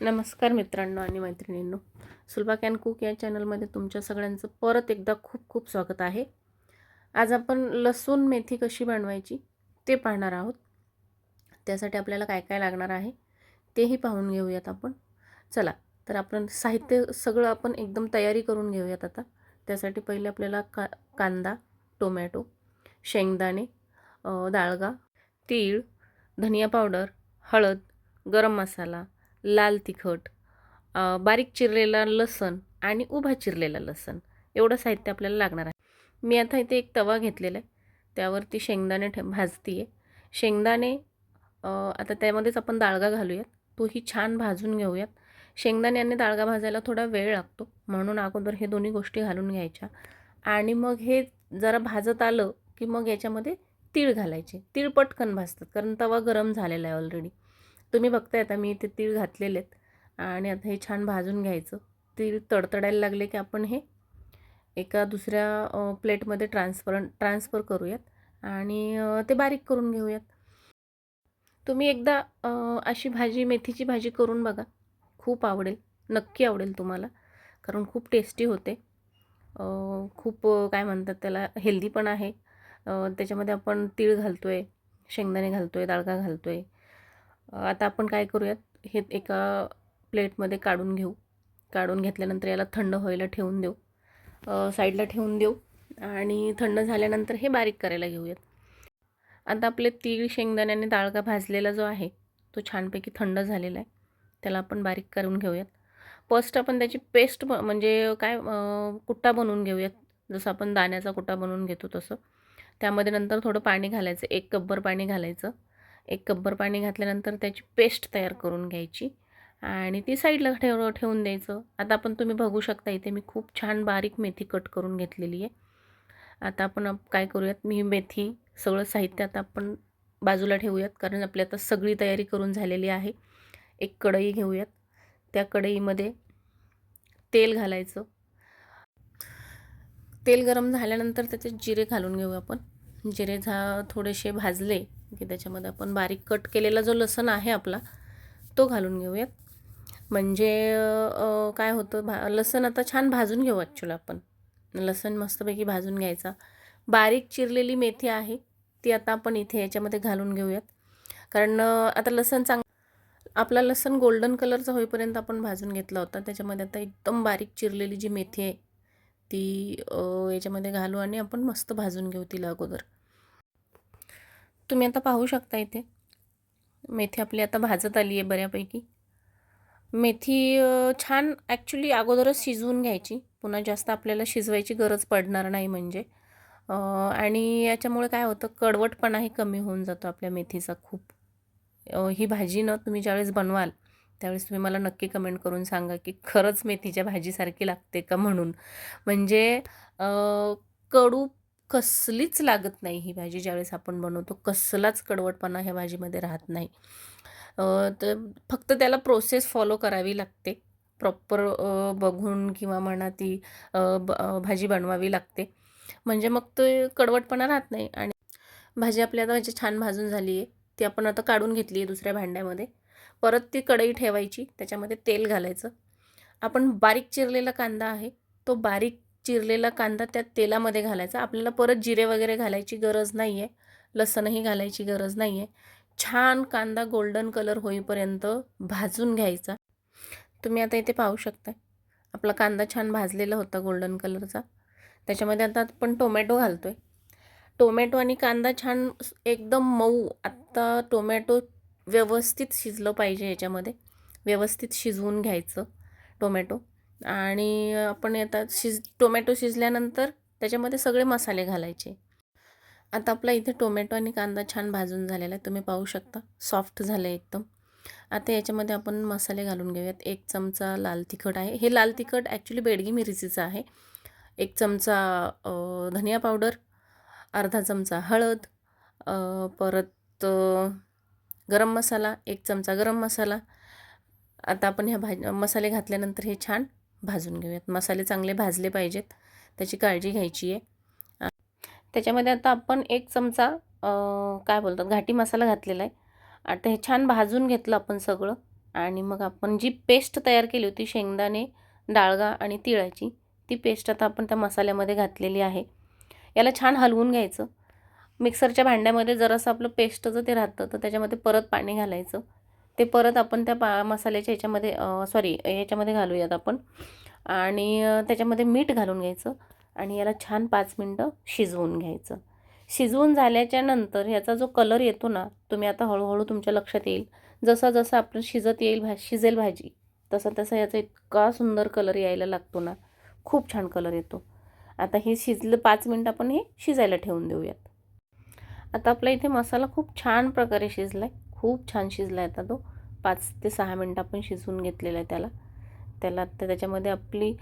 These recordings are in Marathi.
नमस्कार मित्रांनो आणि मैत्रिणींनो सुलभा कॅन कुक या चॅनलमध्ये तुमच्या सगळ्यांचं परत एकदा खूप खूप स्वागत आहे. आज आपण लसूण मेथी कशी बनवायची ते पाहणार आहोत. त्यासाठी आपल्याला काय काय लागणार आहे तेही पाहून घेऊयात आपण. चला तर आपण साहित्य सगळं आपण एकदम तयारी करून घेऊयात आता. त्यासाठी पहिले आपल्याला का कांदा टोमॅटो शेंगदाणे डाळगा तीळ धनिया पावडर हळद गरम मसाला लाल तिखट बारीक चिरलेला लसण आणि उभा चिरलेला लसण. एवढं साहित्य आपल्याला लागणार आहे. मी आता इथे एक तवा घेतलेला आहे. त्यावरती शेंगदाणे ठे भाजती आहे शेंगदाणे आता त्यामध्येच आपण दाळगा घालूयात. तोही छान भाजून घेऊयात. शेंगदाणे आणि भाजायला थोडा वेळ लागतो. म्हणून अगोदर हे दोन्ही गोष्टी घालून घ्यायच्या. आणि मग हे जरा भाजत आलं की मग याच्यामध्ये तीळ घालायचे. तीळ पटकन भाजतात कारण तवा गरम झालेला आहे ऑलरेडी तुम्ही बघताय आता मी इथे तीळ घातलेले आहेत आणि आता हे छान भाजून घ्यायचं. तीळ तडतडायला लागले की आपण हे एका दुसऱ्या प्लेटमध्ये ट्रान्सफर ट्रान्सफर करूयात. आणि ते बारीक करून घेऊयात. तुम्ही एकदा अशी भाजी मेथीची भाजी करून बघा. खूप आवडेल. नक्की आवडेल तुम्हाला. कारण खूप टेस्टी होते. खूप काय म्हणतात त्याला हेल्दी पण आहे. त्याच्यामध्ये आपण तीळ घालतो आहे शेंगदाणे घालतो आहे दाळका घालतो आहे आता आपण काय करूयात? हे एका प्लेटमध्ये काढून घेऊ. काढून घेतल्यानंतर याला थंड व्हायला ठेवून देऊ. साईडला ठेवून देऊ आणि थंड झाल्यानंतर हे बारीक करायला घेऊयात. आता आपले तीळ शेंगदाण्याने दाळका भाजलेला जो आहे तो छानपैकी थंड झालेला आहे. त्याला आपण बारीक करून घेऊयात. फर्स्ट आपण त्याची पेस्ट ब म्हणजे काय कुट्टा बनवून घेऊयात. जसं आपण दाण्याचा कुट्टा बनवून घेतो तसं. त्यामध्ये नंतर थोडं पाणी घालायचं. एक कपभर पाणी घालायचं. एक कब्बर पाणी घातल्यानंतर त्याची पेस्ट तयार करून घ्यायची आणि ती साईडला ठेव ठेवून द्यायचं. आता आपण तुम्ही बघू शकता इथे मी खूप छान बारीक मेथी कट करून घेतलेली आहे. आता आपण काय करूयात मी मेथी सगळं साहित्य आता आपण बाजूला ठेवूयात कारण आपली आता सगळी तयारी करून झालेली आहे. एक कढई घेऊयात. त्या कढईमध्ये तेल घालायचं. तेल गरम झाल्यानंतर त्याचे जिरे घालून घेऊ आपण. जिरे झा थोडेसे भाजले की त्याच्यामध्ये आपण बारीक कट केलेला जो लसण आहे आपला तो घालून घेऊयात. म्हणजे काय होतं भा लसण आता छान भाजून घेऊ ॲक्च्युली आपण. लसण मस्तपैकी भाजून घ्यायचा. बारीक चिरलेली मेथी आहे ती आता आपण इथे याच्यामध्ये घालून घेऊयात. कारण आता लसण चांग आपला लसण गोल्डन कलरचा होईपर्यंत आपण भाजून घेतला होता. त्याच्यामध्ये आता एकदम बारीक चिरलेली जी मेथी आहे ती याच्यामध्ये घालू आणि आपण मस्त भाजून घेऊ तिला अगोदर. तुम्ही आता पाहू शकता इथे. मेथी आपली आता भाजत आली आहे बऱ्यापैकी. मेथी छान ॲक्च्युली अगोदरच शिजवून घ्यायची. पुन्हा जास्त आपल्याला शिजवायची गरज पडणार नाही म्हणजे. आणि याच्यामुळे काय होतं कडवटपणाही कमी होऊन जातो आपल्या मेथीचा खूप. ही भाजी ना तुम्ही ज्यावेळेस बनवाल त्यावेळेस तुम्ही मला नक्की कमेंट करून सांगा की खरंच मेथीच्या भाजीसारखी लागते का म्हणून. म्हणजे कडू कसलीच लागत नाही ही भाजी ज्यावेळेस आपण बनवतो. कसलाच कडवटपणा ह्या भाजीमध्ये राहत नाही. तर फक्त त्याला प्रोसेस फॉलो करावी लागते. प्रॉपर बघून किंवा म्हणा ती ब भाजी बनवावी लागते. म्हणजे मग ते कडवटपणा राहत नाही आणि भाजी आपली आता म्हणजे छान भाजून झाली आहे. ती आपण आता काढून घेतली आहे दुसऱ्या भांड्यामध्ये. परत ती कढई ठेवायची त्याच्यामध्ये तेल घालायचं. आपण बारीक चिरलेला कांदा आहे तो बारीक चिरलेला कांदा त्या तेलामध्ये घालायचा. आपल्याला परत जिरे वगैरे घालायची गरज नाही आहे लसणही घालायची गरज नाही आहे छान कांदा गोल्डन कलर होईपर्यंत भाजून घ्यायचा. तुम्ही आता इथे पाहू शकता आपला कांदा छान भाजलेला होता गोल्डन कलरचा. त्याच्यामध्ये आता आपण टोमॅटो घालतो आहे टोमॅटो आणि कांदा छान एकदम मऊ. आत्ता टोमॅटो व्यवस्थित शिजलं पाहिजे याच्यामध्ये. व्यवस्थित शिजवून घ्यायचं टोमॅटो. आणि आपण आता शिज टोमॅटो शिजल्यानंतर त्याच्यामध्ये सगळे मसाले घालायचे. आता आपला इथे टोमॅटो आणि कांदा छान भाजून झालेला आहे. तुम्ही पाहू शकता. सॉफ्ट झालं आहे एकदम. आता याच्यामध्ये आपण मसाले घालून घेऊयात. एक चमचा लाल तिखट आहे. हे लाल तिखट ॲक्च्युली बेडगी मिरचीचं आहे. एक चमचा धनिया पावडर अर्धा चमचा हळद परत गरम मसाला एक चमचा गरम मसाला. आता आपण ह्या भाज मसाले घातल्यानंतर हे छान भाजून घेऊयात. मसाले चांगले भाजले पाहिजेत. त्याची काळजी घ्यायची आहे. त्याच्यामध्ये आता आपण एक चमचा काय बोलतात घाटी मसाला घातलेला आहे. आता हे छान भाजून घेतलं आपण सगळं. आणि मग आपण जी पेस्ट तयार केली होती शेंगदाणे डाळगा आणि तिळाची ती पेस्ट आता आपण त्या मसाल्यामध्ये घातलेली आहे. याला छान हलवून घ्यायचं. मिक्सरच्या भांड्यामध्ये जरासं आपलं पेस्टचं ते राहतं तर त्याच्यामध्ये परत पाणी घालायचं. ते परत आपण त्या पा मसाल्याच्या ह्याच्यामध्ये सॉरी याच्यामध्ये घालूयात आपण. आणि त्याच्यामध्ये मीठ घालून घ्यायचं आणि याला छान पाच मिनटं शिजवून घ्यायचं. शिजवून झाल्याच्यानंतर याचा जो कलर येतो ना तुम्ही आता हळूहळू तुमच्या लक्षात येईल. जसा जसा आपण शिजत येईल भा शिजेल भाजी तसा तसा याचा इतका सुंदर कलर यायला लागतो ना खूप छान कलर येतो. आता हे शिजलं पाच मिनटं आपण हे शिजायला ठेवून देऊयात. आता आपला इथे मसाला खूप छान प्रकारे शिजला आहे खूप छान शिजला आहे आता तो. पाच ते सहा मिनटं आपण शिजवून घेतलेला आहे त्याला. त्याला आता त्याच्यामध्ये आपली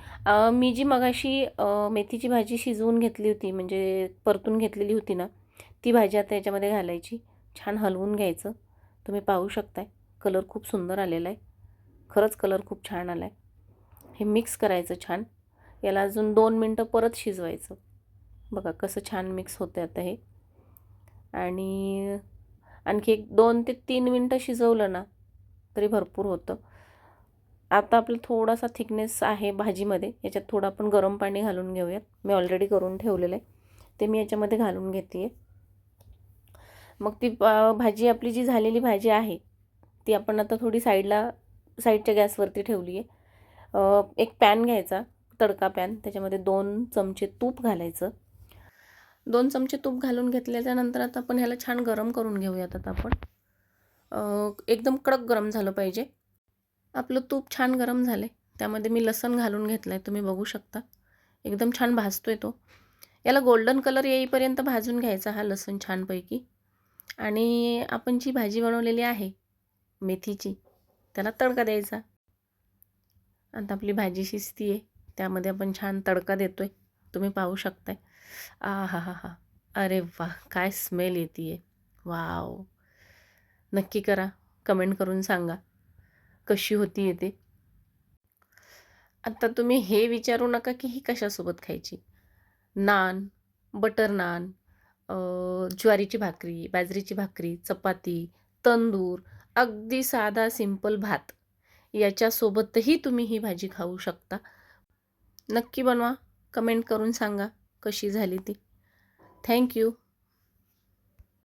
मी जी मगाशी मेथीची भाजी शिजवून घेतली होती म्हणजे परतून घेतलेली होती ना ती भाजी आता याच्यामध्ये घालायची. छान हलवून घ्यायचं. तुम्ही पाहू शकताय. कलर खूप सुंदर आलेला आहे. खरंच कलर खूप छान आला आहे हे मिक्स करायचं छान. याला अजून दोन मिनटं परत शिजवायचं. बघा कसं छान मिक्स होतं आता हे. आणि आणखी एक दोन ते तीन मिनटं शिजवलं ना तरी भरपूर होतं. आता आपलं थोडासा थिकनेस आहे भाजीमध्ये याच्यात थोडं आपण गरम पाणी घालून घेऊयात. मी ऑलरेडी करून ठेवलेलं आहे. ते मी याच्यामध्ये घालून घेते. आहे मग ती भाजी आपली जी झालेली भाजी आहे ती आपण आता थोडी साईडला साईडच्या गॅसवरती ठेवली आहे. एक पॅन घ्यायचा तडका पॅन. त्याच्यामध्ये दोन चमचे तूप घालायचं. दोन चमचे तूप घालून घेतल्याच्या नंतर आता आपण ह्याला छान गरम करून घेऊयात आता आपण. एकदम कडक गरम झालं पाहिजे. आपलं तूप छान गरम झालं. आहे त्यामध्ये मी लसण घालून घेतलं आहे तुम्ही बघू शकता. एकदम छान भाजतो आहे तो. याला गोल्डन कलर येईपर्यंत भाजून घ्यायचा हा लसूण छानपैकी. आणि आपण जी भाजी बनवलेली आहे मेथीची त्याला तडका द्यायचा. आता आपली भाजी शिजती आहे त्यामध्ये आपण छान तडका देतो आहे तुम्ही पाहू शकताय. आ हा हा हा अरे वा काय स्मेल येते आहे वाव! नक्की करा. कमेंट करून सांगा. कशी होती येते? आता तुम्ही हे विचारू नका की ही कशासोबत खायची? नान बटर नान ज्वारीची भाकरी बाजरीची भाकरी चपाती तंदूर अगदी साधा सिंपल भात. याच्यासोबतही तुम्ही ही भाजी खाऊ शकता. नक्की बनवा. कमेंट करून सांगा कशी झाली ती. थँक्यू